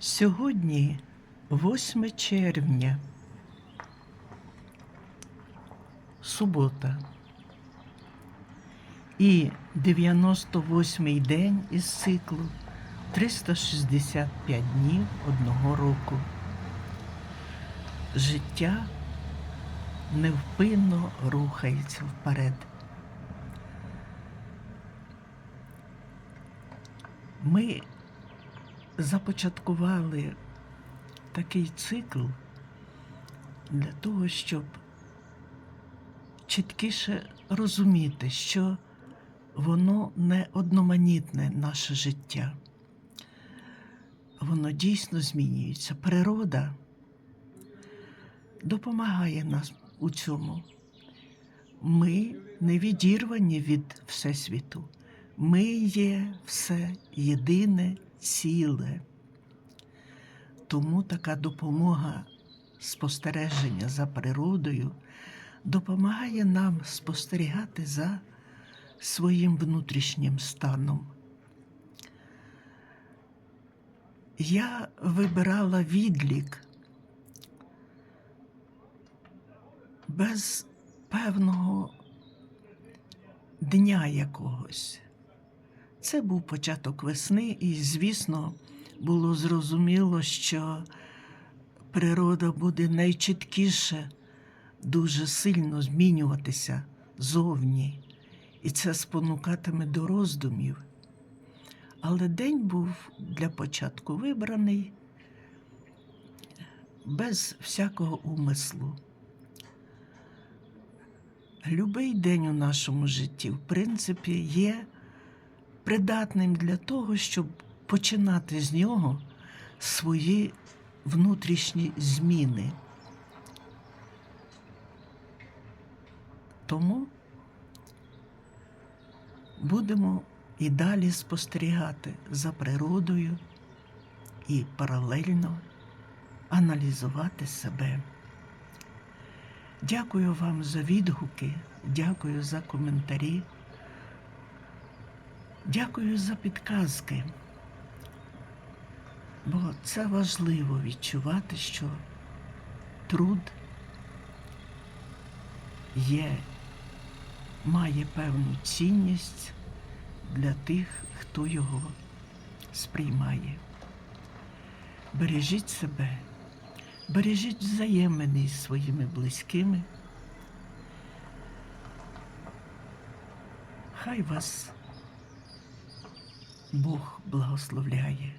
Сьогодні 8 червня, субота. І 98-й день із циклу 365 днів одного року. Життя невпинно рухається вперед. Ми започаткували такий цикл для того, щоб чіткіше розуміти, що воно не одноманітне наше життя. Воно дійсно змінюється. Природа допомагає нас у цьому. Ми не відірвані від Всесвіту. Ми є все єдине ціле. Тому така допомога спостереження за природою допомагає нам спостерігати за своїм внутрішнім станом. Я вибирала відлік без певного дня якогось. Це був початок весни, і, звісно, було зрозуміло, що природа буде найчіткіше дуже сильно змінюватися зовні, і це спонукатиме до роздумів. Але день був для початку вибраний без всякого умислу. Любий день у нашому житті, в принципі, є придатним для того, щоб починати з нього свої внутрішні зміни. Тому будемо і далі спостерігати за природою і паралельно аналізувати себе. Дякую вам за відгуки, дякую за коментарі, дякую за підказки. Бо це важливо відчувати, що труд є, має певну цінність для тих, хто його сприймає. Бережіть себе, бережіть взаємини зі своїми близькими. Хай вас Бог благословляє.